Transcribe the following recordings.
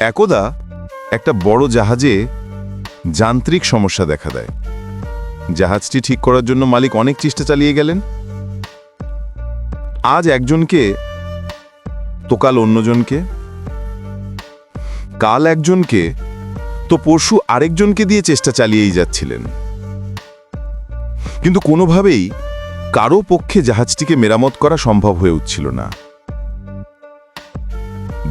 একদা একটা বড় জাহাজে যান্ত্রিক সমস্যা দেখা দেয়। জাহাজটি ঠিক করার জন্য মালিক অনেক চেষ্টা চালিয়ে গেলেন। আজ একজনকে, তো কাল অন্যজনকে, কাল একজনকে, তো পরশু আরেকজনকে দিয়ে চেষ্টা চালিয়েই যাচ্ছিলেন। কিন্তু কোনোভাবেই কারও পক্ষে জাহাজটিকে মেরামত করা সম্ভব হয়ে উঠছিল না।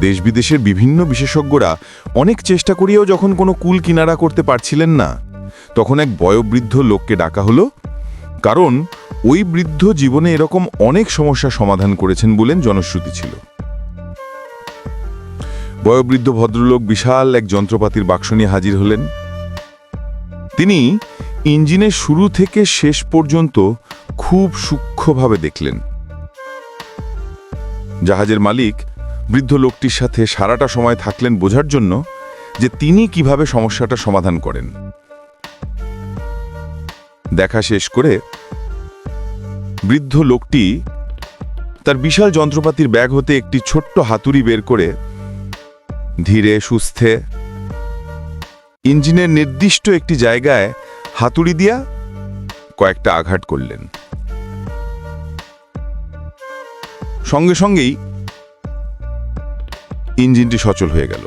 দেশ বিদেশের বিভিন্ন বিশেষজ্ঞরা অনেক চেষ্টা করিয়েও যখন কোনো কুল কিনারা করতে পারছিলেন না, তখন এক বয়োবৃদ্ধ লোককে ডাকা হলো। কারণ ওই বৃদ্ধ জীবনে এরকম অনেক সমস্যা সমাধান করেছেন বলেন জনশ্রুতি ছিল। বয়োবৃদ্ধ ভদ্রলোক বিশাল এক যন্ত্রপাতির বাক্স নিয়ে হাজির হলেন। তিনি ইঞ্জিনের শুরু থেকে শেষ পর্যন্ত খুব সূক্ষ্মভাবে দেখলেন। জাহাজের মালিক বৃদ্ধ লোকটির সাথে সারাটা সময় থাকলেন বোঝার জন্য যে তিনি কীভাবে সমস্যাটা সমাধান করেন। দেখা শেষ করে বৃদ্ধ লোকটি তার বিশাল যন্ত্রপাতির ব্যাগ হতে একটি ছোট্ট হাতুড়ি বের করে ধীরে, সুস্থে ইঞ্জিনের নির্দিষ্ট একটি জায়গায় হাতুড়ি দিয়া কয়েকটা আঘাত করলেন। সঙ্গে সঙ্গেই ইঞ্জিনটি সচল হয়ে গেল।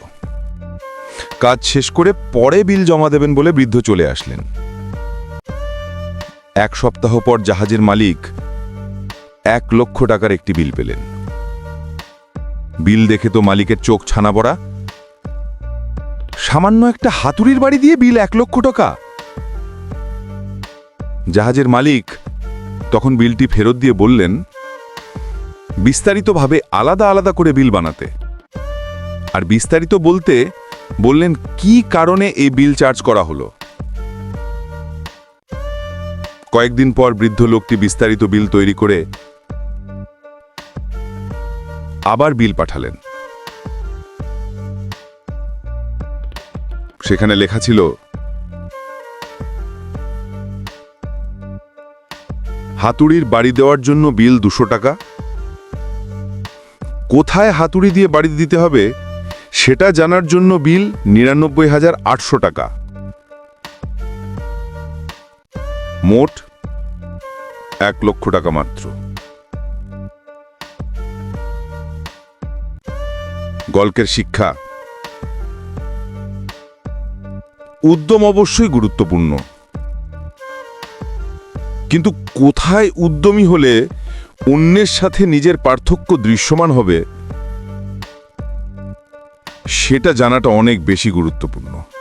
কাজ শেষ করে পরে বিল জমা দেবেন বলে বৃদ্ধ চলে আসলেন। এক সপ্তাহ পর জাহাজের মালিক এক লক্ষ টাকার একটি বিল পেলেন। বিল দেখে তো মালিকের চোখ ছানা পড়া। সামান্য একটা হাতুড়ির বাড়ি দিয়ে বিল এক লক্ষ টাকা। জাহাজের মালিক তখন বিলটি ফেরত দিয়ে বললেন, বিস্তারিতভাবে আলাদা আলাদা করে বিল বানাতে। আর বিস্তারিত বলতে বললেন, কি কারণে এই বিল চার্জ করা হলো? কয়েকদিন পর বৃদ্ধ লোকটি বিস্তারিত বিল তৈরি করে আবার বিল পাঠালেন। সেখানে লেখা ছিল, হাতুড়ির বাড়ি দেওয়ার জন্য বিল দুশো টাকা। কোথায় হাতুড়ি দিয়ে বাড়ি দিতে হবে সেটা জানার জন্য বিল নিরানব্বই হাজার আটশো টাকা। মোট এক লক্ষ টাকা মাত্র। গল্পের শিক্ষা। উদ্যম অবশ্যই গুরুত্বপূর্ণ। কিন্তু কোথায় উদ্যমী হলে অন্যের সাথে নিজের পার্থক্য দৃশ্যমান হবে সেটা জানাটা অনেক বেশি গুরুত্বপূর্ণ।